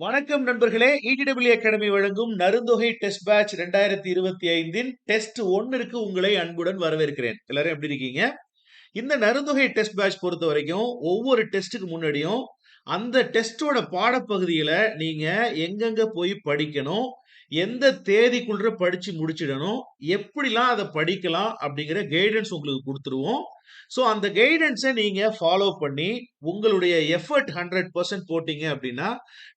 வணக்கம் நண்பர்களே ETW academy வழங்கும் நருந்தொகை டெஸ்ட் பேட்ச் ரெண்டாயிரத்தி இருபத்தி ஐந்தின் டெஸ்ட் ஒன்னிற்கு உங்களை அன்புடன் வரவேற்கிறேன். எல்லாரும் எப்படி இருக்கீங்க? இந்த நருந்தொகை டெஸ்ட் பேட்ச் பொறுத்த வரைக்கும் ஒவ்வொரு டெஸ்ட்டுக்கு முன்னாடியும் அந்த டெஸ்டோட பாடப்பகுதியில நீங்க எங்கெங்க போய் படிக்கணும் எந்த தேதிக்குள்ள படிச்சு முடிச்சிடணும் எப்படிலாம் அதை படிக்கலாம் அப்படிங்கிற கைடன்ஸ் உங்களுக்கு கொடுத்துருவோம். ஸோ அந்த கைடன்ஸை நீங்க ஃபாலோ பண்ணி உங்களுடைய எஃபர்ட் ஹண்ட்ரட் பர்சன்ட் போட்டீங்க அப்படின்னா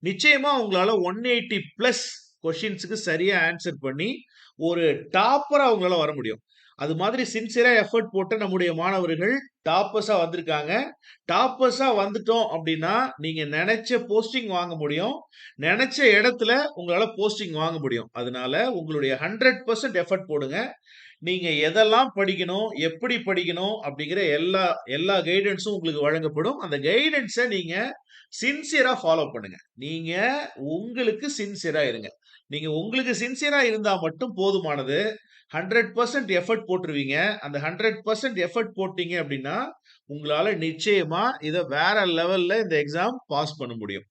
நிச்சயமா உங்களால ஒன் எயிட்டி பிளஸ் கொஷின்ஸுக்கு சரியா ஆன்சர் பண்ணி ஒரு டாப்பரா உங்களால வர முடியும். அது மாதிரி சின்சியரா எஃபர்ட் போட்டு நம்முடைய மாணவர்கள் டாப்பர்ஸா வந்திருக்காங்க. டாப்பர்ஸா வந்துட்டோம் அப்படின்னா நீங்க நினைச்ச போஸ்டிங் வாங்க முடியும். நினைச்ச இடத்துல உங்களால போஸ்டிங் வாங்க முடியும். அதனால உங்களுடைய ஹண்ட்ரட் பர்சன்ட் எஃபர்ட் போடுங்க. நீங்க எதெல்லாம் படிக்கணும் எப்படி படிக்கணும் அப்படிங்கிற எல்லா எல்லா கைடன்ஸும் உங்களுக்கு வழங்கப்படும். அந்த கைடன்ஸை நீங்க சின்சியரா ஃபாலோ பண்ணுங்க. நீங்க உங்களுக்கு சின்சியரா இருங்க. நீங்க உங்களுக்கு சின்சியரா இருந்தா மட்டும் போதுமானது. ஹண்ட்ரட் பர்சன்ட் எஃபர்ட் போட்டுருவீங்க. அந்த ஹண்ட்ரட் பர்சன்ட் எஃபர்ட் போட்டீங்க அப்படின்னா உங்களால் நிச்சயமா இதை வேற லெவல்ல இந்த எக்ஸாம் பாஸ் பண்ண முடியும்.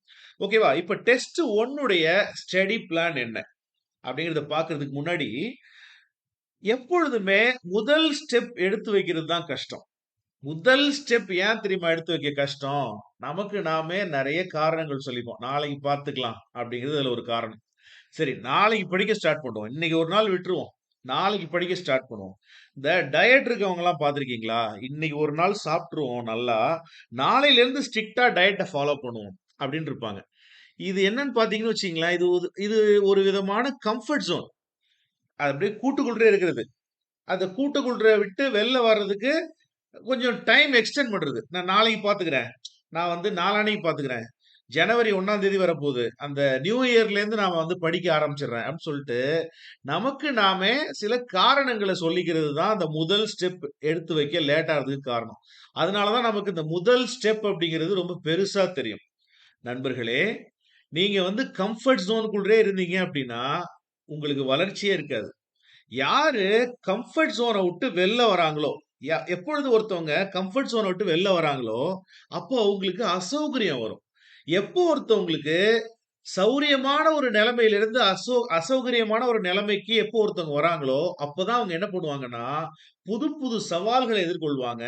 ஓகேவா இப்போ டெஸ்ட் ஒன்னுடைய ஸ்டடி பிளான் என்ன? அப்படிங்கிறத பார்க்கறதுக்கு முன்னாடி எப்பொழுதுமே முதல் ஸ்டெப் எடுத்து வைக்கிறது தான் கஷ்டம். முதல் ஸ்டெப் ஏன் தெரியுமா எடுத்து வைக்க கஷ்டம்? நமக்கு நாமே நிறைய காரணங்கள் சொல்லிப்போம். நாளைக்கு பார்த்துக்கலாம் அப்படிங்கிறது அதில் ஒரு காரணம். சரி நாளைக்கு படிக்க ஸ்டார்ட் பண்ணுவோம் இன்னைக்கு ஒரு நாள் விட்டுருவோம். நாளைக்கு படிக்க ஸ்டார்ட் பண்ணுவோம். இந்த டயட் இருக்கவங்கலாம் பார்த்துருக்கீங்களா? இன்னைக்கு ஒரு நாள் சாப்பிட்ருவோம் நல்லா நாளையிலேருந்து ஸ்ட்ரிக்டா டயட்டை ஃபாலோ பண்ணுவோம் அப்படின்னு இருப்பாங்க. இது என்னன்னு பார்த்தீங்கன்னு வச்சுங்களேன் இது ஒரு- இது ஒரு விதமான கம்ஃபர்ட் ஜோன் அது அப்படியே கூட்டுக்குள்ளே இருக்கிறது. அந்த கூட்டுக்குள்ளே விட்டு வெளில வர்றதுக்கு கொஞ்சம் டைம் எக்ஸ்டெண்ட் பண்ணுறது நான் நாளைக்கு பார்த்துக்கிறேன். நான் வந்து நாளானைக்கு பார்த்துக்கிறேன். ஜனவரி ஒன்றாம் தேதி வரப்போகுது. அந்த நியூ இயர்லேருந்து நாம் வந்து படிக்க ஆரம்பிச்சிடுறேன் அப்படின்னு சொல்லிட்டு நமக்கு நாமே சில காரணங்களை சொல்லிக்கிறது தான் அந்த முதல் ஸ்டெப் எடுத்து வைக்க லேட் ஆகிறதுக்கு காரணம். அதனாலதான் நமக்கு இந்த முதல் ஸ்டெப் அப்படிங்கிறது ரொம்ப பெருசாக தெரியும். நண்பர்களே நீங்கள் வந்து கம்ஃபர்ட் ஜோனுக்குள்ளே இருந்தீங்க அப்படின்னா உங்களுக்கு வளர்ச்சியே இருக்காது. யாரு கம்ஃபர்ட் ஜோனை விட்டு வெளில வராங்களோ எப்பொழுது ஒருத்தவங்க கம்ஃபர்ட் ஜோனை விட்டு வெளில வராங்களோ அப்போ அவங்களுக்கு அசௌகரியம் வரும். எப்போ ஒருத்தவங்களுக்கு சௌரியமான ஒரு நிலைமையிலிருந்து அசௌ அசௌகரியமான ஒரு நிலைமைக்கு எப்போ ஒருத்தவங்க வராங்களோ அப்போதான் அவங்க என்ன பண்ணுவாங்கன்னா புது புது சவால்களை எதிர்கொள்வாங்க.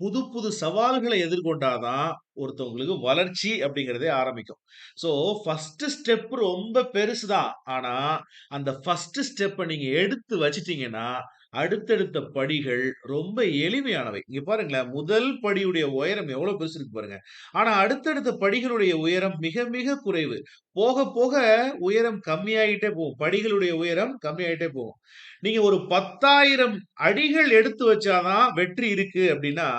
புது புது சவால்களை எதிர்கொண்டாதான் ஒருத்தவங்களுக்கு வளர்ச்சி அப்படிங்கிறதே ஆரம்பிக்கும். ஸோ ஃபர்ஸ்ட் ஸ்டெப் ரொம்ப பெருசுதான். ஆனால் அந்த ஃபர்ஸ்ட் ஸ்டெப்பை நீங்கள் எடுத்து வச்சிட்டிங்கன்னா அடுத்தடுத்த படிகள் ரொம்ப எளிமையானவை. இங்க பாருங்களேன் முதல் படியுடைய உயரம் எவ்வளவு பெருசு இருக்கு பாருங்க. ஆனா அடுத்தடுத்த படிகளுடைய உயரம் மிக மிக குறைவு. போக போக உயரம் கம்மியாயிட்டே போகும். படிகளுடைய உயரம் கம்மியாயிட்டே போகும். நீங்க ஒரு பத்தாயிரம் அடிகள் எடுத்து வச்சாதான் வெற்றி இருக்கு அப்படின்னா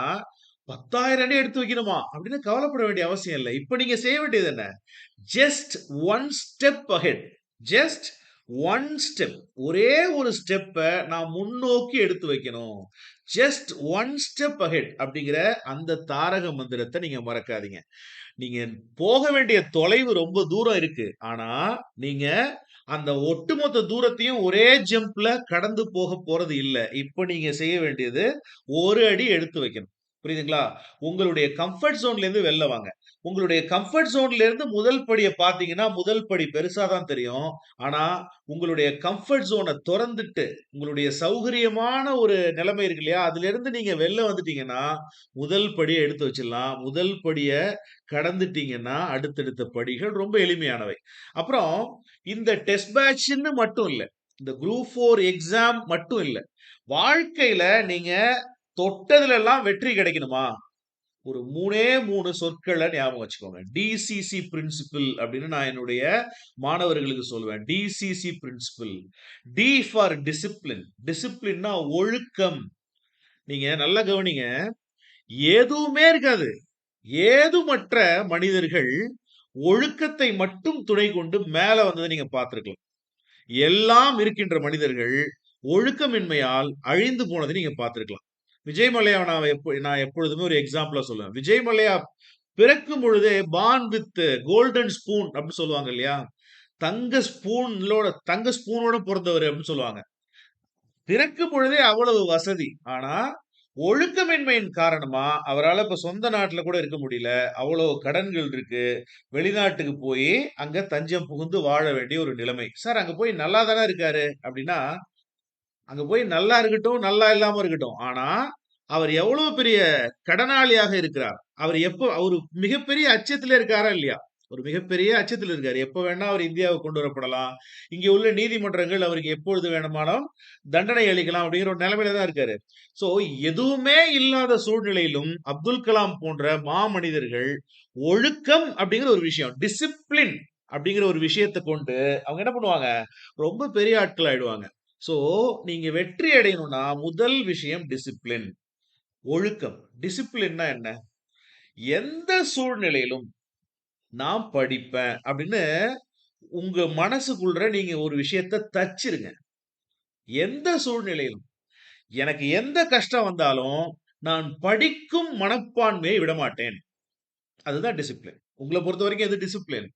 பத்தாயிரம் அடி எடுத்து வைக்கணுமா? அப்படின்னு கவலைப்பட வேண்டிய அவசியம் இல்லை. இப்ப நீங்க செய்ய வேண்டியது என்ன? Just one step ahead just one step ஒரே ஒரு ஸ்டெப்பை நான் முன்னோக்கி எடுத்து வைக்கணும். ஜஸ்ட் ஒன் ஸ்டெப் அஹெட் அப்படிங்கிற அந்த தாரக மந்திரத்தை நீங்க மறக்காதீங்க. நீங்க போக வேண்டிய தொலைவு ரொம்ப தூரம் இருக்கு. ஆனா நீங்க அந்த ஒட்டுமொத்த தூரத்தையும் ஒரே ஜம்ப்ல கடந்து போக போறது இல்லை. இப்போ நீங்க செய்ய வேண்டியது ஒரு அடி எடுத்து வைக்கணும். புரியுதுங்களா? உங்களுடைய கம்ஃபர்ட் ஜோன்ல இருந்து வெளில வாங்க. உங்களுடைய கம்ஃபர்ட் ஜோன்ல இருந்து முதல் படியை பார்த்தீங்கன்னா முதல் படி பெருசா தான் தெரியும். ஆனா உங்களுடைய கம்ஃபர்ட் ஜோனை திறந்துட்டு உங்களுடைய சௌகரியமான ஒரு நிலைமை இருக்கு இல்லையா? அதுல இருந்து நீங்க வெளில வந்துட்டீங்கன்னா முதல் படியை எடுத்து வச்சிடலாம். முதல் படியை கடந்துட்டீங்கன்னா அடுத்தடுத்த படிகள் ரொம்ப எளிமையானவை. அப்புறம் இந்த டெஸ்ட் பேட்ச்னு மட்டும் இல்லை இந்த குரூப் ஃபோர் எக்ஸாம் மட்டும் இல்லை வாழ்க்கையில நீங்க தொட்டதுல எல்லாம் வெற்றி கிடைக்கணுமா? ஒரு மூணே மூணு சொற்களை ஞாபகம் வச்சுக்கோங்க. டிசிசி பிரின்சிபிள் அப்படின்னு நான் என்னுடைய மாணவர்களுக்கு சொல்லுவேன் DCC principle D for discipline டிசிப்ளின்னா ஒழுக்கம். நீங்க நல்லா கவனிங்க. எதுவுமே இருக்காது. ஏதுமற்ற மனிதர்கள் ஒழுக்கத்தை மட்டும் துணை கொண்டு மேல வந்ததை நீங்க பார்த்துருக்கலாம். எல்லாம் இருக்கின்ற மனிதர்கள் ஒழுக்கமின்மையால் அழிந்து போனதை நீங்க பார்த்துருக்கலாம். விஜய் மல்லையா நான் எப்போ நான் எப்பொழுதுமே ஒரு எக்ஸாம்பிளா சொல்லுவேன் விஜய் மல்லையா பிறக்கும் பொழுதே பான் வித் கோல்டன் ஸ்பூன் அப்படின்னு சொல்லுவாங்க இல்லையா தங்க ஸ்பூனோட தங்க ஸ்பூனோட பிறந்தவர் அப்படின்னு சொல்லுவாங்க பிறக்கும் பொழுதே அவ்வளவு வசதி ஆனா ஒழுக்கமின்மையின் காரணமா அவரால் இப்ப சொந்த நாட்டில் கூட இருக்க முடியல. அவ்வளோ கடன்கள் இருக்கு. வெளிநாட்டுக்கு போய் அங்க தஞ்சம் புகுந்து வாழ வேண்டிய ஒரு நிலைமை. சார் அங்க போய் நல்லா தானே இருக்காரு அப்படின்னா, அங்க போய் நல்லா இருக்கட்டும், நல்லா இல்லாம இருக்கட்டும். ஆனா, அவர் எவ்வளவு பெரிய கடனாளியாக இருக்கிறார். அவர் எப்போ அவரு மிகப்பெரிய அச்சத்துல இருக்காரா இல்லையா? ஒரு மிகப்பெரிய அச்சத்தில் இருக்காரு. எப்போ வேணா அவர் இந்தியாவை கொண்டு வரப்படலாம். இங்கே உள்ள நீதிமன்றங்கள் அவருக்கு எப்பொழுது வேணுமானாலும் தண்டனை அளிக்கலாம் அப்படிங்கிற ஒரு நிலைமையில தான் இருக்காரு. ஸோ எதுவுமே இல்லாத சூழ்நிலையிலும் அப்துல் கலாம் போன்ற மாமனிதர்கள் ஒழுக்கம் அப்படிங்கிற ஒரு விஷயம், டிசிப்ளின் அப்படிங்கிற ஒரு விஷயத்தை கொண்டு அவங்க என்ன பண்ணுவாங்க? ரொம்ப பெரிய ஆட்கள் ஆயிடுவாங்க. ஸோ நீங்க வெற்றி அடையணும்னா முதல் விஷயம் டிசிப்ளின். ஒழுக்கம். டிசிப்ளின்னா என்ன? எந்த சூழ்நிலையிலும் நான் படிப்பேன் அப்படின்னு உங்க மனசுக்குள்ள நீங்க ஒரு விஷயத்த தச்சிருங்க. எந்த சூழ்நிலையிலும். எனக்கு எந்த கஷ்டம் வந்தாலும் நான் படிக்கும் மனப்பான்மையை விடமாட்டேன். அதுதான் டிசிப்ளின். உங்களை பொறுத்த வரைக்கும் எது டிசிப்ளின்?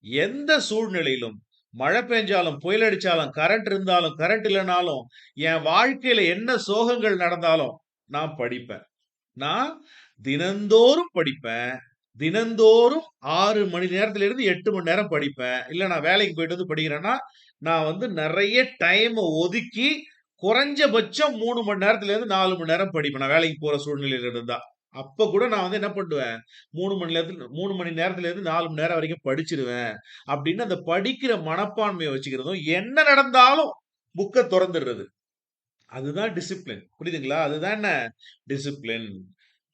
எந்த சூழ்நிலையிலும் மழை பெஞ்சாலும், புயல் அடிச்சாலும், கரண்ட் இருந்தாலும், கரண்ட் இல்லைனாலும் என் வாழ்க்கையில என்ன சோகங்கள் நடந்தாலும் நான் படிப்பேன். நான் தினந்தோறும் படிப்பேன். தினந்தோறும் ஆறு மணி நேரத்திலிருந்து எட்டு மணி நேரம் படிப்பேன். இல்லை நான் வேலைக்கு போயிட்டு வந்து படிக்கிறேன்னா, நான் வந்து நிறைய டைமை ஒதுக்கி குறைஞ்சபட்சம் மூணு மணி நேரத்துலேருந்து நாலு மணி நேரம் படிப்பேன். நான் வேலைக்கு போற சூழ்நிலையில இருந்தா. அப்ப கூட நான் வந்து என்ன பண்ணுவேன்? மூணு மணி நேரத்தில் மூணு மணி நேரத்துலேருந்து நாலு மணி நேரம் வரைக்கும் படிச்சிருவேன். அப்படின்னு அந்த படிக்கிற மனப்பான்மையை வச்சுக்கிறதும், என்ன நடந்தாலும் புக்கை திறந்துடுறது அதுதான் டிசிப்ளின். புரியுதுங்களா? அதுதான் என்ன? டிசிப்ளின்.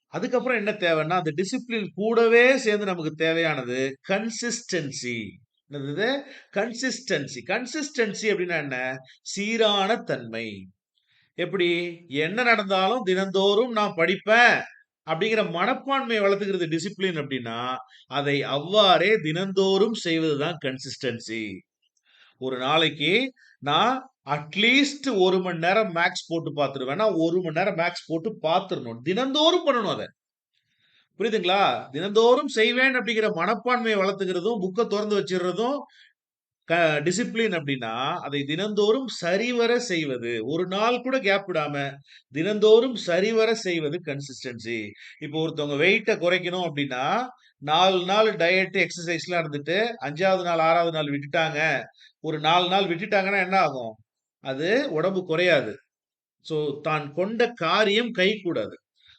அதுக்கப்புறம் என்ன தேவைன்னா, அந்த டிசிப்ளின் கூடவே சேர்ந்து நமக்கு தேவையானது கன்சிஸ்டன்சி. என்னது? கன்சிஸ்டன்சி. கன்சிஸ்டன்சி அப்படின்னா என்ன? சீரான தன்மை. எப்படி? என்ன நடந்தாலும் தினந்தோறும் நான் படிப்பேன். அப்படிங்கிற மனப்பான்மையை வளர்த்துக்கிறது டிசிப்ளின் அப்படின்னா, அதை அவ்வாறே தினந்தோறும் செய்வதுதான் கன்சிஸ்டன்சி. ஒரு நாளைக்கு நான் அட்லீஸ்ட் ஒரு மணி நேரம் மேக்ஸ் போட்டு பார்த்துருவேன் ஒரு மணி நேரம் மேக்ஸ் போட்டு பார்த்துடணும் தினந்தோறும் பண்ணணும் அத. புரியுதுங்களா? தினந்தோறும் செய்வேன் அப்படிங்கிற மனப்பான்மையை வளர்த்துக்கிறதும், புக்கை திறந்து வச்சிடுறதும் க டிசிப்ளின் அப்படின்னா, அதை தினந்தோறும் சரிவர செய்வது. ஒரு நாள் கூட கேப் விடாம, தினந்தோறும் சரிவர செய்வது கன்சிஸ்டன்சி. இப்போ ஒருத்தவங்க வெயிட்டை குறைக்கணும் அப்படின்னா, நாலு நாள் டயட்டு எக்ஸசைஸ்லாம் இருந்துட்டு, அஞ்சாவது நாள், ஆறாவது நாள் விட்டுட்டாங்க. ஒரு நாலு நாள் விட்டுட்டாங்கன்னா என்ன ஆகும்? அது உடம்பு குறையாது. ஸோ தான் கொண்ட காரியம் கைக்கூடாது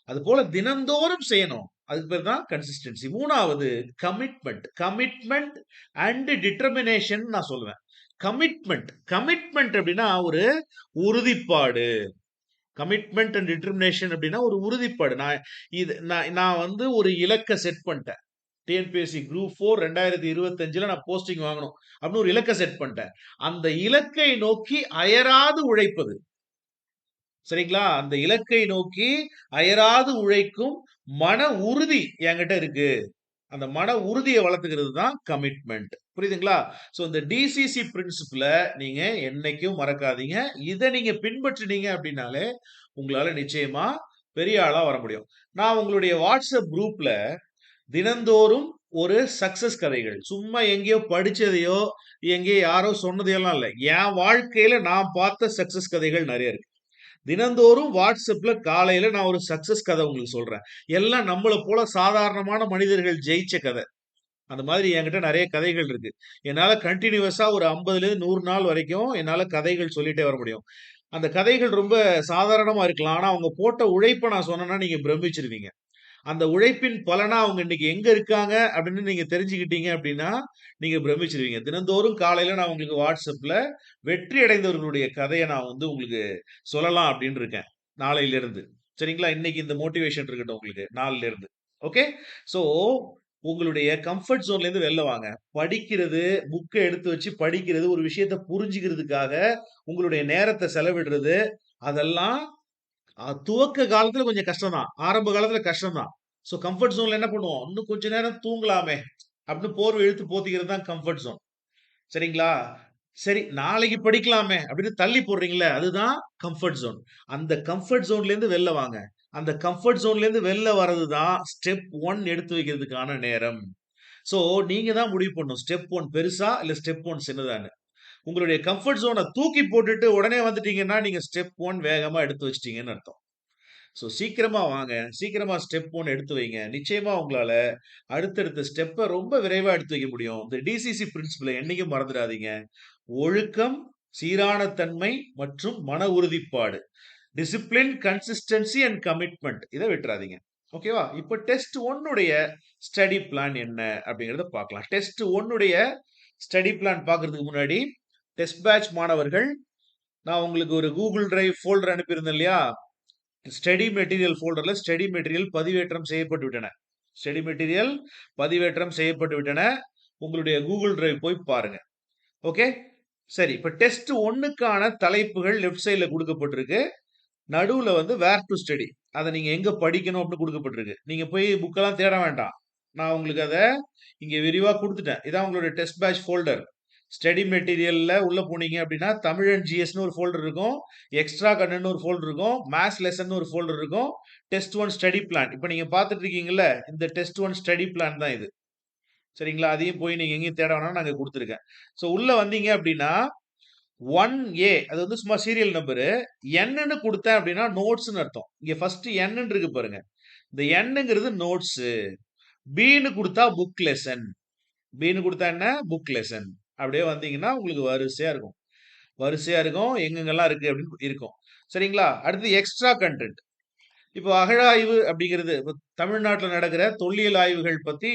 அது போல தினந்தோறும் செய்யணும். அதுக்கு பேர் தான் கன்சிஸ்டன்சி. மூணாவது கமிட்மெண்ட் கமிட்மெண்ட் அண்ட் டிட்டர்மினேஷன் நான் சொல்லுவேன். கமிட்மெண்ட் கமிட்மெண்ட் அப்படின்னா ஒரு உறுதிப்பாடு. கமிட்மெண்ட் அண்ட் டிட்டர்மினேஷன் அப்படின்னா ஒரு உறுதிப்பாடு. நான் இது நான் நான் வந்து ஒரு இலக்கை செட் பண்ணிட்டேன். டிஎன்பிஎஸ்சி குரூப் 4 2025ல நான் போஸ்டிங் வாங்கணும். அப்படின்னு ஒரு இலக்க செட் பண்ணிட்டேன். அந்த இலக்கை நோக்கி அயராது உழைப்பது. சரிங்களா? அந்த இலக்கை நோக்கி அயராது உழைக்கும் மன உறுதி என்கிட்ட இருக்கு. அந்த மன உறுதியை வளர்த்துக்கிறது தான் கமிட்மெண்ட் புரியுதுங்களா? ஸோ இந்த டிசிசி பிரின்சிபிளை நீங்க என்னைக்கும் மறக்காதீங்க. இதை நீங்க பின்பற்றினீங்க அப்படின்னாலே, உங்களால நிச்சயமா பெரிய ஆளா வர முடியும். நான் உங்களுடைய வாட்ஸ்அப் குரூப்ல தினந்தோறும் ஒரு சக்சஸ் கதைகள். சும்மா எங்கேயோ படிச்சதையோ, எங்கேயோ யாரோ சொன்னதையெல்லாம் இல்லை என் வாழ்க்கையில நான் பார்த்த சக்சஸ் கதைகள் நிறைய இருக்கு. தினந்தோறும் வாட்ஸ்அப்ல காலையில நான் ஒரு சக்சஸ் கதை உங்களுக்கு சொல்றேன். எல்லாம் நம்மளை போல சாதாரணமான மனிதர்கள் ஜெயிச்ச கதை. அந்த மாதிரி என்கிட்ட நிறைய கதைகள் இருக்கு. என்னால் கண்டினியூவஸாக ஒரு 50லேருந்து 100 நாள் வரைக்கும் என்னால் கதைகள் சொல்லிட்டே வர முடியும். அந்த கதைகள் ரொம்ப சாதாரணமாக இருக்கலாம். ஆனால் அவங்க போட்ட உழைப்பை நான் சொன்னேன்னா நீங்கள் பிரமிச்சிருவீங்க. அந்த உழைப்பின் பலனா அவங்க இன்னைக்கு எங்க இருக்காங்க அப்படின்னு நீங்க தெரிஞ்சுக்கிட்டீங்க அப்படின்னா, நீங்க பிரமிச்சிருவீங்க. தினந்தோறும் காலையில நான் உங்களுக்கு வாட்ஸ்அப்ல வெற்றி அடைந்தவர்களுடைய கதையை நான் வந்து உங்களுக்கு சொல்லலாம் அப்படின்னு இருக்கேன். நாளையிலிருந்து. சரிங்களா? இன்னைக்கு இந்த மோட்டிவேஷன் இருக்கட்டும் உங்களுக்கு. நாளையிலிருந்து. ஓகே? சோ உங்களுடைய கம்ஃபர்ட் ஜோன்லேருந்து வெளில வாங்க. படிக்கிறது, புக்கை எடுத்து வச்சு படிக்கிறது, ஒரு விஷயத்த புரிஞ்சுக்கிறதுக்காக உங்களுடைய நேரத்தை செலவிடுறது, அதெல்லாம் துவக்க காலத்துல கொஞ்சம் கஷ்டம் தான். ஆரம்ப காலத்துல கஷ்டம் தான். ஸோ கம்ஃபர்ட் ஜோன்ல என்ன பண்ணுவோம்? இன்னும் கொஞ்ச நேரம் தூங்கலாமே! அப்படின்னு போர்வை இழுத்து போத்திக்கிறது தான் கம்ஃபர்ட் ஜோன். சரிங்களா? சரி நாளைக்கு படிக்கலாமே! அப்படின்னு தள்ளி போடுறீங்களே அதுதான் கம்ஃபர்ட் ஜோன். அந்த கம்ஃபர்ட் ஜோன்லேருந்து வெளில வாங்க. அந்த கம்ஃபர்ட் ஜோன்லேருந்து வெளில வர்றது தான் ஸ்டெப் ஒன் எடுத்து வைக்கிறதுக்கான நேரம். ஸோ நீங்க தான் முடிவு பண்ணணும். ஸ்டெப் ஒன் பெருசா? இல்ல ஸ்டெப் ஒன் சின்னதான்னு. உங்களுடைய கம்ஃபர்ட் ஜோனை தூக்கி போட்டுட்டு உடனே வந்துட்டீங்கன்னா, நீங்கள் ஸ்டெப் ஒன் வேகமாக எடுத்து வச்சிட்டீங்கன்னு அர்த்தம். ஸோ சீக்கிரமாக வாங்க. சீக்கிரமாக ஸ்டெப் 1 எடுத்து வைங்க. நிச்சயமாக உங்களால் அடுத்தடுத்த ஸ்டெப்பை ரொம்ப விரைவாக எடுத்து வைக்க முடியும். இந்த டிசிசி பிரின்சிபலை என்னைக்கும் மறந்துடாதீங்க. ஒழுக்கம், சீரான தன்மை மற்றும் மன உறுதிப்பாடு. டிசிப்ளின், கன்சிஸ்டன்சி அண்ட் கமிட்மெண்ட் இதை விட்றாதீங்க. ஓகேவா? இப்போ டெஸ்ட் ஒன்னுடைய ஸ்டடி பிளான் என்ன அப்படிங்கிறத பார்க்கலாம். டெஸ்ட் ஒன்னுடைய ஸ்டடி பிளான் பார்க்கறதுக்கு முன்னாடி, டெஸ்ட் பேட்ச் மாணவர்கள், நான் உங்களுக்கு ஒரு கூகுள் டிரைவ் ஃபோல்டர் அனுப்பியிருந்தேன் இல்லையா? ஸ்டடி மெட்டீரியல் ஃபோல்டரில் ஸ்டடி மெட்டீரியல் பதிவேற்றம் செய்யப்பட்டு விட்டன. ஸ்டடி மெட்டீரியல் பதிவேற்றம் செய்யப்பட்டு விட்டன. உங்களுடைய கூகுள் டிரைவ் போய் பாருங்க. ஓகே? சரி. இப்போ டெஸ்ட் ஒன்றுக்கான தலைப்புகள் லெஃப்ட் சைடில் கொடுக்கப்பட்டிருக்கு நடுவில் வந்து வேர் டு ஸ்டடி. அதை நீங்கள் எங்கே படிக்கணும் அப்படின்னு கொடுக்கப்பட்டிருக்கு நீங்கள் போய் புக்கெல்லாம் தேட வேண்டாம். நான் உங்களுக்கு அதை இங்கே விரிவாக கொடுத்துட்டேன் இதான் உங்களுடைய டெஸ்ட் பேட்ச் ஃபோல்டர். ஸ்டடி மெட்டீரியலில் உள்ளே போனீங்க அப்படின்னா, தமிழ் அண்ட் ஜிஎஸ்னு ஒரு ஃபோல்டர் இருக்கும். எக்ஸ்ட்ரா கண்ணுன்னு ஒரு ஃபோல்டர் இருக்கும். மேத்ஸ் லெசன்னு ஒரு ஃபோல்டர் இருக்கும். Test one study plan. இப்போ நீங்கள் பார்த்துட்டு இருக்கீங்கல்ல, இந்த டெஸ்ட் ஒன் ஸ்டடி பிளான் தான் இது. சரிங்களா? அதையும் போய் நீங்கள் எங்கேயும் தேட வேணாலும் நாங்கள் கொடுத்துருக்கேன் ஸோ உள்ளே வந்தீங்க அப்படின்னா, 1ஏ அது வந்து சும்மா சீரியல் நம்பரு. என்னன்னு கொடுத்தேன் அப்படின்னா நோட்ஸ்னு அர்த்தம். இங்கே ஃபர்ஸ்ட் என்னன்னு இருக்கு பாருங்க. இந்த என்னங்கிறது நோட்ஸு. பீனு கொடுத்தா புக் லெசன். பீனு கொடுத்தா என்ன? Book lesson. அப்படியே வந்தீங்கன்னா உங்களுக்கு வரிசையாக இருக்கும். வரிசையாக இருக்கும். எங்கெங்கெல்லாம் இருக்குது அப்படின்னு இருக்கும். சரிங்களா? அடுத்து எக்ஸ்ட்ரா கன்டென்ட். இப்போ அகழாய்வு அப்படிங்கிறது இப்போ தமிழ்நாட்டில் நடக்கிற தொல்லியல் ஆய்வுகள் பற்றி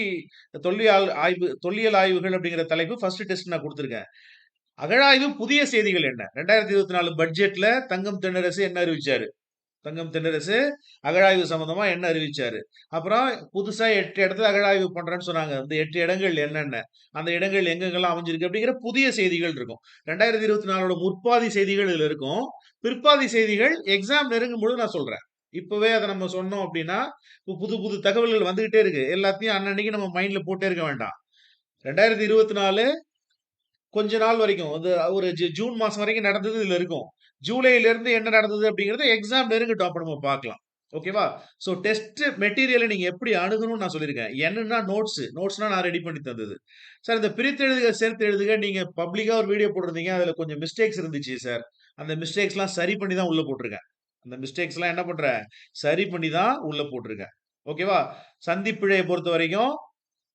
தொல்லியல் ஆய்வு தொல்லியல் ஆய்வுகள் அப்படிங்கிற தலைப்பு ஃபர்ஸ்ட் டெஸ்ட் நான் கொடுத்துருக்கேன் அகழாய்வு புதிய செய்திகள் என்ன? ரெண்டாயிரத்தி இருபத்தி நாலு பட்ஜெட்டில் தங்கம் தென்னரசு என்ன அறிவிச்சாரு? தங்கம் தென்னரசு அகழாய்வு சம்பந்தமா என்ன அறிவிச்சாரு? அப்புறம் புதுசா எட்டு இடத்துல அகழாய்வு பண்றேன்னு சொன்னாங்க. அந்த எட்டு இடங்கள் என்னென்ன? அந்த இடங்கள் எங்கெங்கெல்லாம் அமைஞ்சிருக்கு அப்படிங்கிற புதிய செய்திகள் இருக்கும். 2024ஓட முற்பாதி செய்திகள் இதுல இருக்கும். பிற்பாதி செய்திகள் எக்ஸாம் நெருங்கும்பொழுது நான் சொல்றேன். இப்பவே அதை நம்ம சொன்னோம் அப்படின்னா, இப்போ புது புது தகவல்கள் வந்துகிட்டே இருக்கு. எல்லாத்தையும் அன்னன்னைக்கு நம்ம மைண்ட்ல போட்டே இருக்க வேண்டாம். 2024 கொஞ்ச நாள் வரைக்கும் அது ஒரு ஜூன் மாசம் வரைக்கும் நடந்தது இதுல இருக்கும். ஜூலையிலேருந்து என்ன நடந்தது அப்படிங்கிறத எக்ஸாம் நெருங்கட்டும். அப்போ நம்ம பார்க்கலாம். ஓகேவா? ஸோ டெஸ்ட் மெட்டீரியலை நீங்கள் எப்படி அணுகணும்னு நான் சொல்லியிருக்கேன். என்னன்னா நோட்ஸ். நோட்ஸ்னா நான் ரெடி பண்ணி தந்தது. சார் இந்த பிரித்து எழுதுக, சேர்த்து எழுதுக நீங்கள் பப்ளிக்காக ஒரு வீடியோ போட்டிருந்தீங்க. அதில் கொஞ்சம் மிஸ்டேக்ஸ் இருந்துச்சு சார். அந்த மிஸ்டேக்ஸ்லாம் சரி பண்ணி தான் உள்ளே போட்டிருக்கேன். அந்த மிஸ்டேக்ஸ்லாம் என்ன பண்ணுறேன் சரி பண்ணி தான் உள்ளே போட்டிருக்கேன். ஓகேவா? சந்திப்பிழையை பொறுத்த வரைக்கும்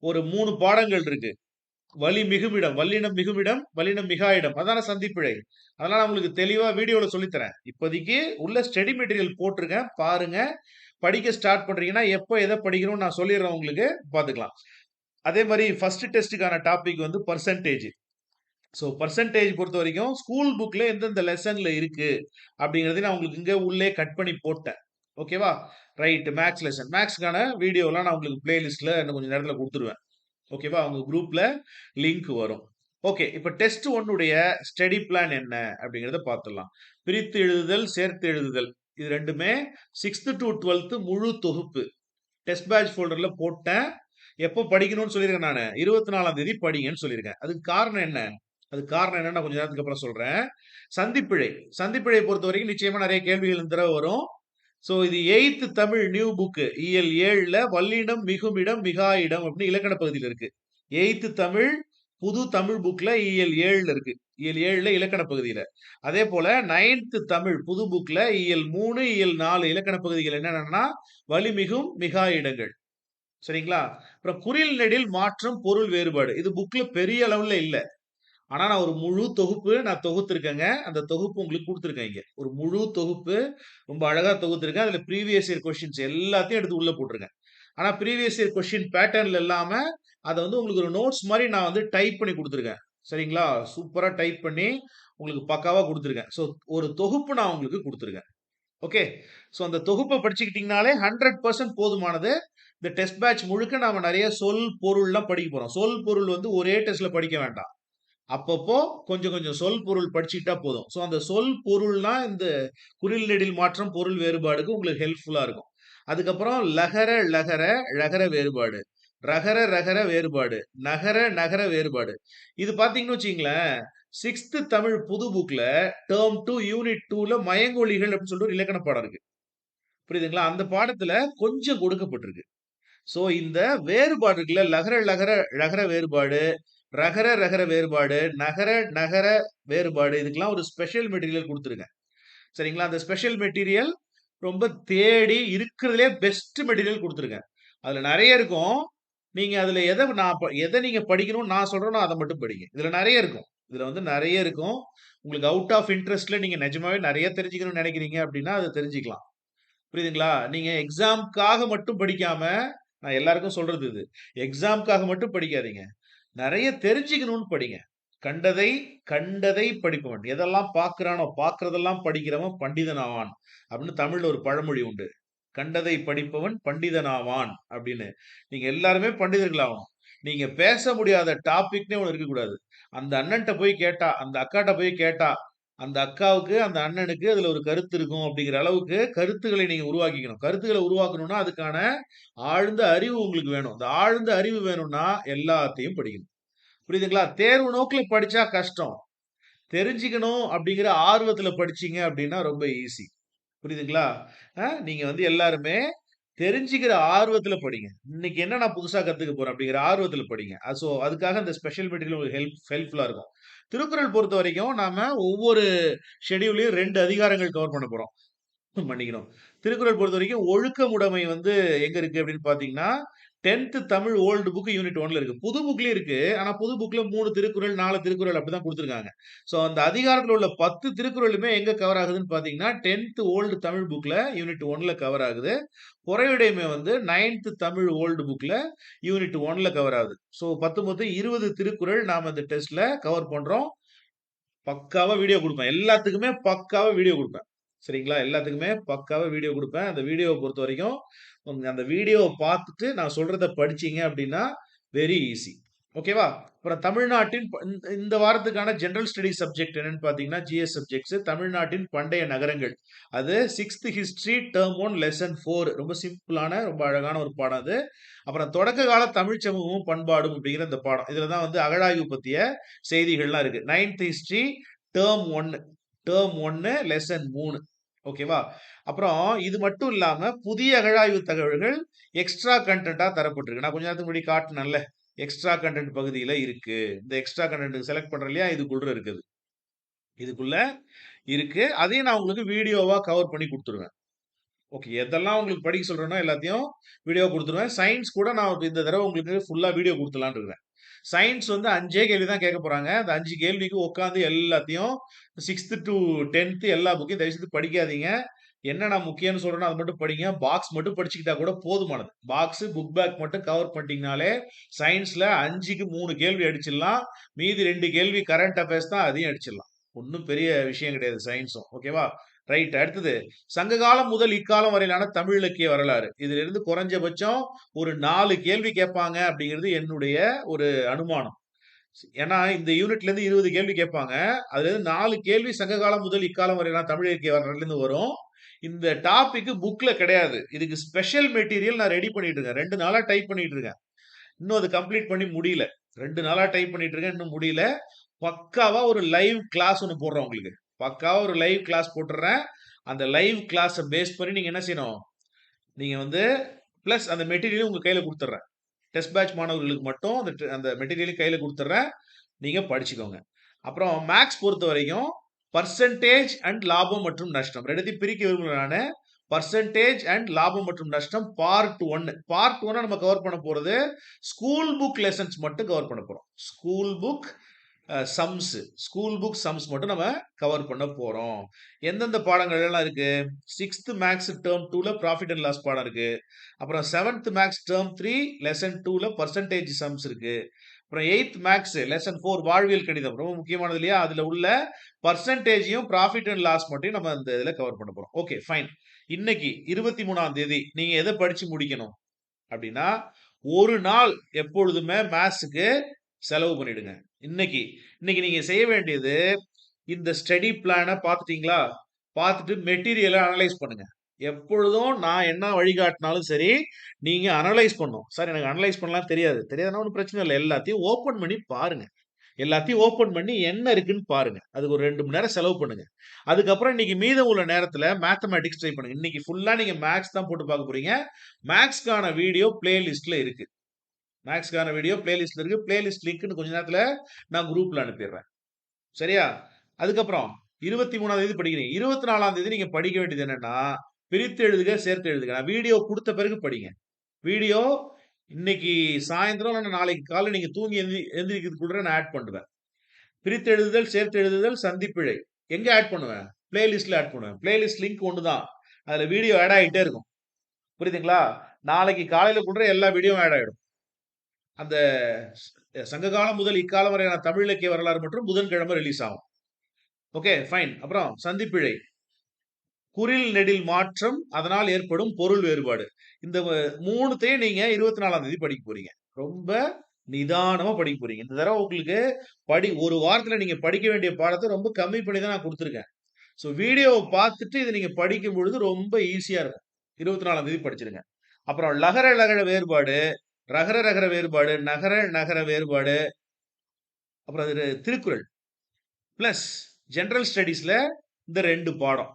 ஒரு மூணு பாடங்கள் இருக்குது வலி மிகுமிடம், வல்லினம் மிகுமிடம், வல்லினம் மிகாயிடம். அதான சந்திப்பிழை. அதனால உங்களுக்கு தெளிவா வீடியோல சொல்லித்தரேன் இப்போதைக்கு உள்ள ஸ்டடி மெட்டீரியல் போட்டிருக்கேன். பாருங்க. படிக்க ஸ்டார்ட் பண்றீங்கன்னா, எப்போ எதை படிக்கணும்னு நான் சொல்லிடுறேன் உங்களுக்கு. பார்த்துக்கலாம். அதே மாதிரி ஃபர்ஸ்ட் டெஸ்ட்டுக்கான டாபிக் வந்து பர்சன்டேஜ் ஸோ பர்சன்டேஜ் பொறுத்த வரைக்கும் ஸ்கூல் புக்கில் எந்தெந்த லெசனில் இருக்குது அப்படிங்கிறதையும் நான் உங்களுக்கு இங்கே உள்ளே கட் பண்ணி போட்டேன். ஓகேவா? Right maths lesson. மேக்ஸ்க்கான வீடியோலாம் நான் உங்களுக்கு பிளேலிஸ்ட்டில் இன்னும் கொஞ்சம் நேரத்தில் கொடுத்துருவேன் ஓகேவா? அவங்க குரூப்ல லிங்க் வரும். ஓகே. இப்ப டெஸ்ட் ஒன்னுடைய ஸ்டடி பிளான் என்ன அப்படிங்கிறத பார்த்துடலாம். பிரித்து எழுதுதல், சேர்த்து எழுதுதல். இது 2மே 6த் டூ 12த் முழு தொகுப்பு. டெஸ்ட் பேட்ச் ஃபோல்டரில் போட்டேன். எப்போ படிக்கணும்னு சொல்லியிருக்கேன் நான் இருபத்தி நாலாம் தேதி படிங்கன்னு சொல்லியிருக்கேன். அதுக்கு காரணம் என்ன? அதுக்கு காரணம் என்னன்னு நான் கொஞ்ச நேரத்துக்கு அப்புறம் சொல்றேன். சந்திப்பிழை. சந்திப்பிழை பொறுத்த வரைக்கும் நிச்சயமா நிறைய கேள்விகள் இந்த வரும். ஸோ இது எயித்து தமிழ் நியூ புக்கு இயல் ஏழில் வல்லினம், மிகுமிடம், மிகாயிடம் அப்படின்னு இலக்கண பகுதியில் இருக்கு. எயித்து தமிழ் புது தமிழ் புக்கில் இயல் ஏழில் இருக்கு. இயல் ஏழில் இலக்கண பகுதியில் அதே போல் நைன்த்து தமிழ் புது புக்கில் இயல் மூணு இயல் நாலு இலக்கண பகுதிகள் என்னென்னன்னா, வலிமிகும், மிகாயிடங்கள். சரிங்களா? அப்புறம் குறில் நெடில் மாற்றம், பொருள் வேறுபாடு. இது புக்கில் பெரிய அளவில் இல்லை ஆனா நான் ஒரு முழு தொகுப்பு நான் தொகுத்துருக்கேங்க அந்த தொகுப்பு உங்களுக்கு கொடுத்துருக்கேன் இங்க. ஒரு முழு தொகுப்பு ரொம்ப அழகா தொகுத்துருக்கேன் அதுல ப்ரீவியஸ் இயர் கொஸ்டின்ஸ் எல்லாத்தையும் எடுத்து உள்ள போட்டிருக்கேன். ஆனா ப்ரீவியஸ் இயர் கொஸ்டின் பேட்டர்ன்ல இல்லாம, அதை வந்து உங்களுக்கு ஒரு நோட்ஸ் மாதிரி நான் வந்து டைப் பண்ணி கொடுத்துருக்கேன் சரிங்களா? சூப்பரா டைப் பண்ணி உங்களுக்கு பக்காவா கொடுத்துருக்கேன் ஸோ ஒரு தொகுப்பு நான் உங்களுக்கு கொடுத்துருக்கேன் ஓகே. ஸோ அந்த தொகுப்பை படிச்சுக்கிட்டீங்கனாலே 100% போதுமானது. இந்த டெஸ்ட் பேட்ச் முழுக்க நாம நிறைய சொல், பொருள்லாம் படிக்க போறோம். சொல், பொருள் வந்து ஒரே டெஸ்ட்ல படிக்க வேண்டாம். அப்பப்போ கொஞ்சம் கொஞ்சம் சொல், பொருள் படிச்சுக்கிட்டா போதும். ஸோ அந்த சொல், பொருள்னா இந்த குறில் நெடில் மாற்றம், பொருள் வேறுபாடுக்கு உங்களுக்கு ஹெல்ப்ஃபுல்லாக இருக்கும். அதுக்கப்புறம் லகர, லகர, ழகர வேறுபாடு. ரகர, ரகர வேறுபாடு. நகர, நகர வேறுபாடு. இது பார்த்தீங்கன்னு வச்சிங்களேன் சிக்ஸ்த்து தமிழ் புது புக்கில் டேர்ம் டூ யூனிட் டூவில் மயங்கொழிகள் அப்படின்னு சொல்லிட்டு ஒரு இலக்கண பாடம் இருக்கு. புரியுதுங்களா? அந்த பாடத்தில் கொஞ்சம் கொடுக்கப்பட்டிருக்கு. ஸோ இந்த வேறுபாடு இருக்குல்ல, லகர, லகர, ழகர வேறுபாடு, ரகர, ரகர வேறுபாடு, நகர, நகர வேறுபாடு இதுக்கெல்லாம் ஒரு ஸ்பெஷல் மெட்டீரியல் கொடுத்துருங்க சரிங்களா? அந்த ஸ்பெஷல் மெட்டீரியல் ரொம்ப தேடி இருக்கிறதுலே பெஸ்ட் மெட்டீரியல் கொடுத்துருங்க அதில் நிறைய இருக்கும். நீங்கள் அதில் எதை நான் ப நீங்கள் படிக்கணும்னு நான் சொல்கிறேனோ அதை மட்டும் படிங்க. இதில் நிறைய இருக்கும். இதில் வந்து நிறைய இருக்கும். உங்களுக்கு அவுட் ஆஃப் இன்ட்ரெஸ்ட்ல நீங்கள் நிஜமாவே நிறைய தெரிஞ்சுக்கணும்னு நினைக்கிறீங்க அப்படின்னா அதை தெரிஞ்சுக்கலாம். புரியுதுங்களா? நீங்கள் எக்ஸாம்க்காக மட்டும் படிக்காமல் நான் எல்லாருக்கும் சொல்கிறது இது. எக்ஸாம்க்காக மட்டும் படிக்காதீங்க. நிறைய தெரிஞ்சுக்கணும்னு படிங்க. கண்டதை கண்டதை படிப்பவன். எதெல்லாம் பார்க்கிறானோ, பார்க்கறதெல்லாம் படிக்கிறவன் பண்டிதன் ஆவான். அப்படின்னு தமிழ்ல ஒரு பழமொழி உண்டு. கண்டதை படிப்பவன் பண்டிதன் ஆவான் அப்படின்னு. நீங்க எல்லாருமே பண்டிதர்கள் ஆவணும். நீங்க பேச முடியாத டாபிக்னே ஒன்று இருக்கக்கூடாது. அந்த அண்ணன்ட்ட போய் கேட்டா, அந்த அக்காட்ட போய் கேட்டா, அந்த அக்காவுக்கு, அந்த அண்ணனுக்கு அதுல ஒரு கருத்து இருக்கும் அப்படிங்கிற அளவுக்கு கருத்துக்களை நீங்க உருவாக்கிக்கணும். கருத்துக்களை உருவாக்கணும்னா, அதுக்கான ஆழ்ந்த அறிவு உங்களுக்கு வேணும். அந்த ஆழ்ந்த அறிவு வேணும்னா, எல்லாத்தையும் படிக்கணும். புரியுதுங்களா? தேர்வு நோக்கில் படிச்சா கஷ்டம். தெரிஞ்சுக்கணும் அப்படிங்கிற ஆர்வத்துல படிச்சீங்க அப்படின்னா ரொம்ப ஈஸி. புரியுதுங்களா? அ நீங்க வந்து எல்லாருமே தெரிஞ்சுக்கிற ஆர்வத்துல படிங்க. இன்னைக்கு என்ன நான் புதுசா கத்துக்க போறேன் அப்படிங்கிற ஆர்வத்துல படிங்க. ஸோ சோ அதுக்காக இந்த ஸ்பெஷல் மெட்டீரியல் உங்களுக்கு ஹெல்ப் ஹெல்ப்ஃபுல்லா இருக்கும். திருக்குறள் பொறுத்த வரைக்கும் நாம ஒவ்வொரு ஷெடியூலையும் ரெண்டு அதிகாரங்கள் கவர் பண்ண போறோம். மன்னிக்கணும். திருக்குறள் பொறுத்தவரைக்கும் ஒழுக்கமுடைமை வந்து எங்க இருக்கு அப்படின்னு பார்த்தீங்கன்னா, 10த் தமிழ் ஓல்டு புக் யூனிட் ஒன்ல இருக்கு. புது புக்லயும் இருக்கு. ஆனா புது புக்ல மூணு திருக்குறள், நாலு திருக்குறள் அப்படிதான் கொடுத்துருக்காங்க ஸோ அந்த அதிகாரத்தில் உள்ள 10 திருக்குறளுமே எங்க கவர் ஆகுதுன்னு பார்த்தீங்கன்னா, 10த் ஓல்டு தமிழ் புக்ல யூனிட் ஒன்ல கவர் ஆகுது. பொறையுடைமை வந்து நைன்த்து தமிழ் ஓல்டு புக்ல யூனிட் ஒன்ல கவர் ஆகுது. ஸோ பத்து மொத்தம் 20 திருக்குறள் நாம இந்த டெஸ்ட்ல கவர் பண்றோம். பக்காவா வீடியோ கொடுப்பேன் எல்லாத்துக்குமே பக்காவா வீடியோ கொடுப்பேன் சரிங்களா? எல்லாத்துக்குமே பக்காவாக வீடியோ கொடுப்பேன் அந்த வீடியோவை பொறுத்த வரைக்கும் அந்த வீடியோவை பார்த்துட்டு நான் சொல்கிறத படிச்சீங்க அப்படின்னா, வெரி ஈஸி. ஓகேவா? அப்புறம் தமிழ்நாட்டின் ப இந்த வாரத்துக்கான ஜென்ரல் ஸ்டடி சப்ஜெக்ட் என்னன்னு பார்த்தீங்கன்னா, ஜிஎஸ் சப்ஜெக்ட்ஸ் தமிழ்நாட்டின் பண்டைய நகரங்கள். அது sixth history term one lesson four ரொம்ப சிம்பிளான, ரொம்ப அழகான ஒரு பாடம் அது. அப்புறம் தொடக்க கால தமிழ் சமூகமும் பண்பாடும் அப்படிங்கிற இந்த பாடம். இதில் தான் வந்து அகழாய்வு பற்றிய செய்திகள்லாம் இருக்கு. 9த் ஹிஸ்டரி டெர்ம் 1 டேர்ம் ஒன்று லெசன் மூணு ஓகேவா? அப்புறம் இது மட்டும் இல்லாமல் புதிய அகழாய்வு தகவல்கள் எக்ஸ்ட்ரா கண்டென்ட்டாக தரப்பட்டிருக்கு. நான் கொஞ்ச நேரத்துக்கு முன்னாடி காட்டுனேன்ல. எக்ஸ்ட்ரா கண்டென்ட் பகுதியில் இருக்குது இந்த எக்ஸ்ட்ரா கண்டென்ட் செலக்ட் பண்ணுற இல்லையா? இதுக்குள்ள இருக்குது. இதுக்குள்ள இருக்கு. அதையும் நான் உங்களுக்கு வீடியோவாக கவர் பண்ணி கொடுத்துருவேன் ஓகே. எதெல்லாம் உங்களுக்கு படிக்க சொல்கிறேன்னா எல்லாத்தையும் வீடியோ கொடுத்துருவேன் சயின்ஸ் கூட நான் இந்த தடவை உங்களுக்கு ஃபுல்லாக வீடியோ கொடுத்துலான் இருக்கிறேன். சயின்ஸ் வந்து அஞ்சே கேள்வி தான் கேட்க போறாங்க. அந்த அஞ்சு கேள்விக்கு உட்காந்து எல்லாத்தையும் சிக்ஸ்த்து டூ 10த் எல்லா புக்கையும் தயவு செய்து படிக்காதீங்க. என்ன நான் முக்கியம்னு சொல்றேனோ அதை மட்டும் படிங்க. பாக்ஸ் மட்டும் படிச்சுக்கிட்டா கூட போதுமானது. பாக்ஸ், புக் பேக் மட்டும் கவர் பண்ணிட்டீங்கனாலே, சயின்ஸில் அஞ்சுக்கு மூணு கேள்வி அடிச்சிடலாம். மீதி ரெண்டு கேள்வி கரண்ட் அஃபேர்ஸ் தான் அதையும் அடிச்சிடலாம். ஒன்றும் பெரிய விஷயம் கிடையாது சயின்ஸும் ஓகேவா? ரைட். அடுத்தது சங்ககாலம் முதல் இக்காலம் வரையிலான தமிழ் இலக்கிய வரலாறு. இதிலிருந்து குறைஞ்சபட்சம் ஒரு நாலு கேள்வி கேட்பாங்க அப்படிங்கிறது என்னுடைய ஒரு அனுமானம். ஏன்னா இந்த யூனிட்ல இருந்து 20 கேள்வி கேட்பாங்க. அதுலேருந்து நாலு கேள்வி சங்ககாலம் முதல் இக்காலம் வரையிலான தமிழ் இலக்கிய வரலாறுலேருந்து வரும். இந்த டாபிக் புக்ல கிடையாது. இதுக்கு ஸ்பெஷல் மெட்டீரியல் நான் ரெடி பண்ணிட்டு இருக்கேன். ரெண்டு நாளா டைப் பண்ணிட்டு இருக்கேன். இன்னும் அது கம்ப்ளீட் பண்ணி முடியல. ரெண்டு நாளா டைப் பண்ணிட்டு இருக்கேன். இன்னும் முடியல. பக்காவா ஒரு லைவ் கிளாஸ் ஒன்று போடுறோம் உங்களுக்கு. பக்காவாக ஒரு லைவ் கிளாஸ் போட்டுறேன். அந்த லைவ் கிளாஸை பேஸ் பண்ணி நீங்கள் என்ன செய்யணும்? நீங்கள் வந்து ப்ளஸ் அந்த மெட்டீரியலும் உங்கள் கையில் கொடுத்துட்றேன் டெஸ்ட் பேட்ச் மாணவர்களுக்கு மட்டும் அந்த அந்த மெட்டீரியலையும் கையில் கொடுத்துட்றேன் நீங்கள் படிச்சுக்கோங்க. அப்புறம் மேக்ஸ் பொறுத்த வரைக்கும் பர்சன்டேஜ் அண்ட் லாபம் மற்றும் நஷ்டம். ரெண்டுத்தையும் பிரிக்க விரும்புகிறேன் நான் பெர்சன்டேஜ் அண்ட் லாபம் மற்றும் நஷ்டம் பார்ட் ஒன்னு பார்ட் ஒன்னு நம்ம கவர் பண்ண போறது ஸ்கூல் புக் லெசன்ஸ் மட்டும் கவர் பண்ண போறோம். School book sums school book sums மட்டும் நம்ம கவர் பண்ண போகிறோம் எந்தெந்த பாடங்கள் எல்லாம் இருக்கு? 6த் மேத்ஸ் டெர்ம் 2ல ப்ராஃபிட் அண்ட் லாஸ் பாடம் இருக்கு. அப்புறம் seventh maths term three lesson டூவில் பர்சன்டேஜ் சம்ஸ் இருக்கு. அப்புறம் எயித் மேக்ஸ் லெசன் ஃபோர் வாழ்வியல் கணிதம் ரொம்ப முக்கியமானது இல்லையா? அதில் உள்ள பர்சன்டேஜையும் ப்ராஃபிட் அண்ட் லாஸ் மட்டும் நம்ம இந்த இதில் கவர் பண்ண போகிறோம் ஓகே ஃபைன். இன்னைக்கு 23ஆம் தேதி நீங்கள் எதை படித்து முடிக்கணும்? அப்படின்னா, ஒரு நாள் எப்பொழுதுமே மேத்ஸுக்கு செலவு பண்ணிடுங்க. இன்னைக்கு இன்னைக்கு நீங்க செய்ய வேண்டியது, இந்த ஸ்டடி பிளானை பார்த்துட்டீங்களா? பார்த்துட்டு மெட்டீரியலை அனலைஸ் பண்ணுங்க. எப்பொழுதும் நான் என்ன வழிகாட்டினாலும் சரி, நீங்க அனலைஸ் பண்ணும் சார் எனக்கு அனலைஸ் பண்ணலாம் தெரியாது. தெரியாதுன்னா ஒன்றும் பிரச்சனை இல்லை எல்லாத்தையும் ஓப்பன் பண்ணி பாருங்க. எல்லாத்தையும் ஓப்பன் பண்ணி என்ன இருக்குன்னு பாருங்க. அதுக்கு ஒரு ரெண்டு மணி நேரம் செலவு பண்ணுங்க. அதுக்கப்புறம் இன்னைக்கு மீதம் உள்ள நேரத்தில் மேத்தமேட்டிக்ஸ் ட்ரை பண்ணுங்க. இன்னைக்கு ஃபுல்லா நீங்க மேக்ஸ் தான் போட்டு பார்க்க போறீங்க. மேக்ஸ்க்கான வீடியோ பிளேலிஸ்ட்ல இருக்கு. மேக்ஸ்க்கான வீடியோ பிளேலிஸ்ட்ல இருக்கு. பிளேலிஸ்ட் லிங்க்னு கொஞ்ச நேரத்தில் நான் குரூப்ல அனுப்பிடுறேன். சரியா? அதுக்கப்புறம் 23ஆம் தேதி படிக்கிறீங்க. 24ஆம் தேதி நீங்க படிக்க வேண்டியது என்னன்னா, பிரித்து எழுதுக சேர்த்து எழுதுக. நான் வீடியோ கொடுத்த பிறகு படிங்க. வீடியோ இன்னைக்கு சாயந்தரம் இல்லைன்னா நாளைக்கு காலையில் நீங்க தூங்கி எந்தி எந்திரிக்கிறதுக்குள்ள நான் ஆட் பண்ணுவேன். பிரித்து எழுதுதல் சேர்த்து எழுதுதல் சந்திப்பிழை. எங்க ஆட் பண்ணுவேன்? பிளேலிஸ்ட்ல ஆட் பண்ணுவேன். பிளேலிஸ்ட் லிங்க் ஒன்று தான் அதில் வீடியோ ஆட் ஆகிட்டே இருக்கும். புரியுதுங்களா? நாளைக்கு காலையில் கூட எல்லா வீடியோவும் ஆட் ஆகிடும் அந்த சங்ககாலம் முதல் இக்காலம் வரையான தமிழ் இலக்கிய வரலாறு மற்றும் புதன்கிழமை ரிலீஸ் ஆகும். ஓகே ஃபைன் அப்புறம் சந்திப்பிழை. குறில் நெடில் மாற்றம் அதனால் ஏற்படும் பொருள் வேறுபாடு. இந்த மூணுத்தையும் நீங்க இருபத்தி நாலாம் தேதி படிக்க போறீங்க. ரொம்ப நிதானமா படிக்க போறீங்க. இந்த தடவை உங்களுக்கு படி ஒரு வாரத்துல நீங்க படிக்க வேண்டிய பாடத்தை ரொம்ப கம்மி பண்ணி தான் நான் கொடுத்துருக்கேன். ஸோ வீடியோவை பார்த்துட்டு இதை நீங்க படிக்கும் பொழுது ரொம்ப ஈஸியா இருக்கும். இருபத்தி நாலாம் தேதி படிச்சிருங்க. அப்புறம் லகர லகர வேறுபாடு. ரகர ரகர வேறுபாடு நகர நகர வேறுபாடு. அப்புறம் அது திருக்குறள். பிளஸ் ஜென்ரல் ஸ்டடீஸ்ல இந்த ரெண்டு பாடம்.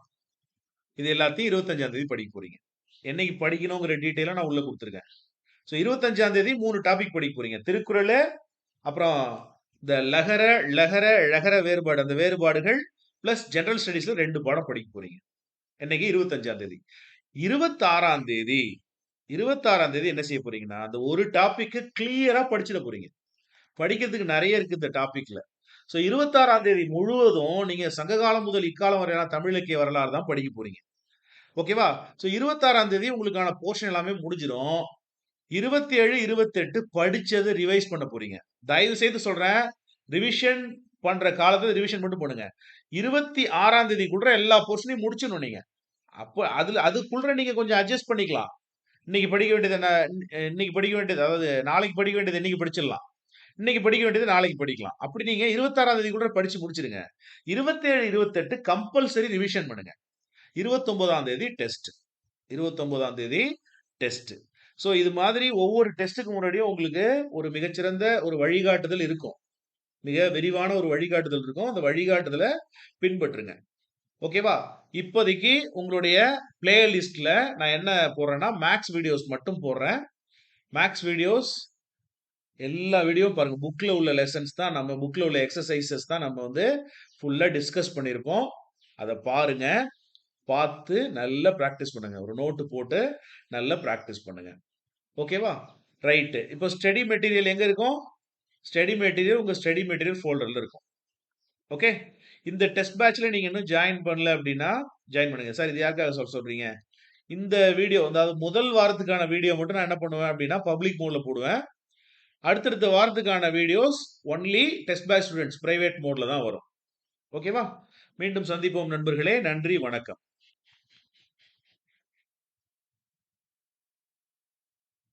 இது எல்லாத்தையும் இருபத்தஞ்சாம் தேதி படிக்க போறீங்க. என்னைக்கு படிக்கணுங்கிற டீட்டெயிலாக நான் உள்ள கொடுத்துருக்கேன். ஸோ இருபத்தஞ்சாம் தேதி மூணு டாபிக் படிக்க போறீங்க. திருக்குறள் அப்புறம் இந்த லகர லகர லகர வேறுபாடு. அந்த வேறுபாடுகள் பிளஸ் ஜென்ரல் ஸ்டடீஸ்ல ரெண்டு பாடம் படிக்க போறீங்க. என்னைக்கு? இருபத்தஞ்சாம் தேதி. இருபத்தாறாம் தேதி இருபத்தாறாம் தேதி என்ன செய்ய போறீங்கன்னா அந்த ஒரு டாபிக்கு கிளியரா படிச்சிட போறீங்க. படிக்கிறதுக்கு நிறைய இருக்கு இந்த டாபிக்ல ஸோ இருபத்தாறாம் தேதி முழுவதும் நீங்க சங்ககாலம் முதல் இக்காலம் வரையான தமிழ் இலக்கிய வரலாறு தான் படிக்க போறீங்க. ஓகேவா ஸோ இருபத்தாறாம் தேதி உங்களுக்கான போர்ஷன் எல்லாமே முடிஞ்சிடும் இருபத்தி ஏழு இருபத்தெட்டு படிச்சது ரிவைஸ் பண்ண போறீங்க. தயவு செய்து சொல்றேன் ரிவிஷன் பண்ற காலத்துல ரிவிஷன் மட்டும் பண்ணுங்க. இருபத்தி ஆறாம் தேதிக்குள்ள எல்லா போர்ஷனையும் முடிச்சிடணும் நீங்க. அப்போ அதுல அதுக்குள்ள நீங்க கொஞ்சம் அட்ஜஸ்ட் பண்ணிக்கலாம். இன்னைக்கு படிக்க வேண்டியது என்ன? இன்னைக்கு படிக்க வேண்டியது அதாவது நாளைக்கு படிக்க வேண்டியது இன்னைக்கு படிச்சிடலாம். இன்னைக்கு படிக்க வேண்டியது நாளைக்கு படிக்கலாம். அப்படி நீங்க இருபத்தாறாம் தேதி கூட படிச்சு முடிச்சிருங்க இருபத்தேழு இருபத்தெட்டு கம்பல்சரி ரிவிஷன் பண்ணுங்க. இருபத்தொன்பதாம் தேதி டெஸ்ட் இருபத்தொன்பதாம் தேதி டெஸ்ட் ஸோ இது மாதிரி ஒவ்வொரு டெஸ்ட்டுக்கு முன்னாடியும் உங்களுக்கு ஒரு மிகச்சிறந்த ஒரு வழிகாட்டுதல் இருக்கும். மிக விரிவான ஒரு வழிகாட்டுதல் இருக்கும். அந்த வழிகாட்டுதலை பின்பற்றுங்க. ஓகேவா இப்போதைக்கு உங்களுடைய பிளேலிஸ்டில் நான் என்ன போடுறேன்னா மேக்ஸ் வீடியோஸ் மட்டும் போடுறேன். மேக்ஸ் வீடியோஸ் எல்லா வீடியோவும் பாருங்கள் புக்கில் உள்ள லெசன்ஸ் தான் நம்ம புக்கில் உள்ள எக்ஸசைசஸ் தான் நம்ம வந்து ஃபுல்லாக டிஸ்கஸ் பண்ணியிருப்போம் அதை பாருங்க. பார்த்து நல்லா ப்ராக்டிஸ் பண்ணுங்கள் ஒரு நோட்டு போட்டு நல்லா ப்ராக்டிஸ் பண்ணுங்கள் ஓகேவா ரைட்டு இப்போ ஸ்டடி மெட்டீரியல் எங்கே இருக்கும்? ஸ்டடி மெட்டீரியல் உங்கள் ஸ்டடி மெட்டீரியல் ஃபோல்டரில் இருக்கும். ஓகே இந்த டெஸ்ட் பேட்ச்ல நீங்க இன்னும் ஜாயின் பண்ணல அப்படின்னா ஜாயின் பண்ணுங்க. சார் இது யாருக்காக சொல்ல சொல்றீங்க? இந்த வீடியோ அதாவது முதல் வாரத்துக்கான வீடியோ மட்டும் நான் என்ன பண்ணுவேன் அப்படின்னா பப்ளிக் மோட்ல போடுவேன். அடுத்தடுத்த வாரத்துக்கான videos only test batch students private மோட்ல தான் வரும். ஓகேவா மீண்டும் சந்திப்போம் நண்பர்களே. நன்றி வணக்கம்.